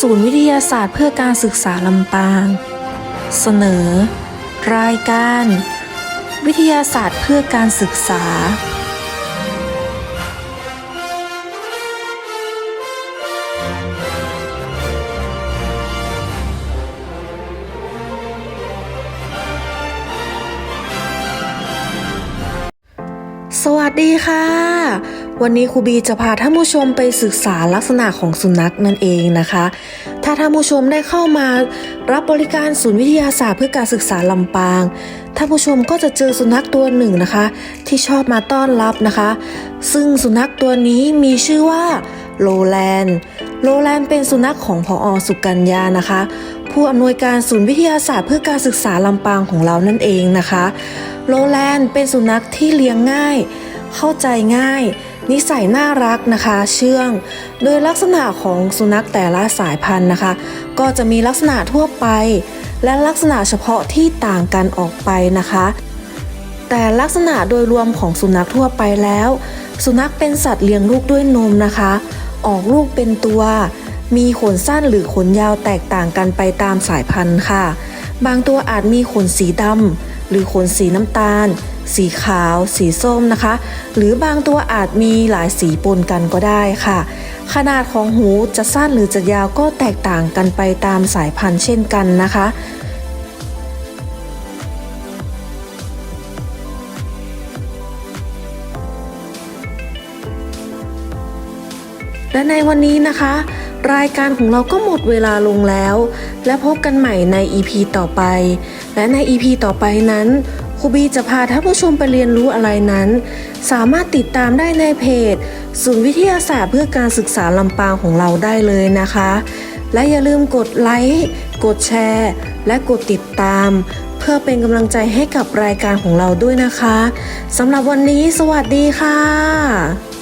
ศูนย์วิทยาศาสตร์เพื่อการศึกษาลำปาง เสนอ รายการ วิทยาศาสตร์เพื่อการศึกษา สวัสดีค่ะ วันนี้ครูบีจะพาท่านผู้ชมไปศึกษาลักษณะของสุนัขนั่นเองนะคะ ถ้าท่านผู้ชมได้เข้ามารับบริการศูนย์วิทยาศาสตร์เพื่อการศึกษาลำปาง ท่านผู้ชมก็จะเจอสุนัขตัวหนึ่งนะคะ ที่ชอบมาต้อนรับนะคะ ซึ่งสุนัขตัวนี้มีชื่อว่าโลแลนด์โลแลนด์เป็นสุนัขของพออสุกัญญานะคะ ผู้อำนวยการศูนย์วิทยาศาสตร์เพื่อการศึกษาลำปางของเรานั่นเองนะคะ โลแลนด์เป็นสุนัขที่เลี้ยงง่าย เข้าใจง่าย นิสัยน่ารักนะคะ เชื่อง โดยลักษณะของสุนัขแต่ละสายพันธุ์นะคะ ก็จะมีลักษณะทั่วไป และลักษณะเฉพาะที่ต่างกันออกไปนะคะ แต่ลักษณะโดยรวมของสุนัขทั่วไปแล้ว สุนัขเป็นสัตว์เลี้ยงลูกด้วยนมนะคะ ออกลูกเป็นตัว มีขนสั้นหรือขนยาวแตกต่างกันไปตามสายพันธุ์ค่ะ บางตัวอาจมีขนสีดำหรือขนสีน้ำตาล สีขาว สีส้มนะคะ หรือบางตัวอาจมีหลายสีปนกันก็ได้ค่ะ ขนาดของหูจะสั้นหรือจะยาวก็แตกต่างกันไปตามสายพันธุ์เช่นกันนะคะและในวันนี้นะคะ รายการของเราก็หมดเวลาลงแล้ว และพบกันใหม่ใน EP ต่อไป และใน EP ต่อไปนั้นครูบีจะพาท่านผู้ชมไปเรียนรู้อะไรนั้น สามารถติดตามได้ในเพจ ศูนย์วิทยาศาสตร์เพื่อการศึกษาลำปางของเราได้เลยนะคะ และอย่าลืมกดไลค์กดแชร์ และกดติดตาม เพื่อเป็นกำลังใจให้กับรายการของเราด้วยนะคะสำหรับวันนี้ สวัสดีค่ะ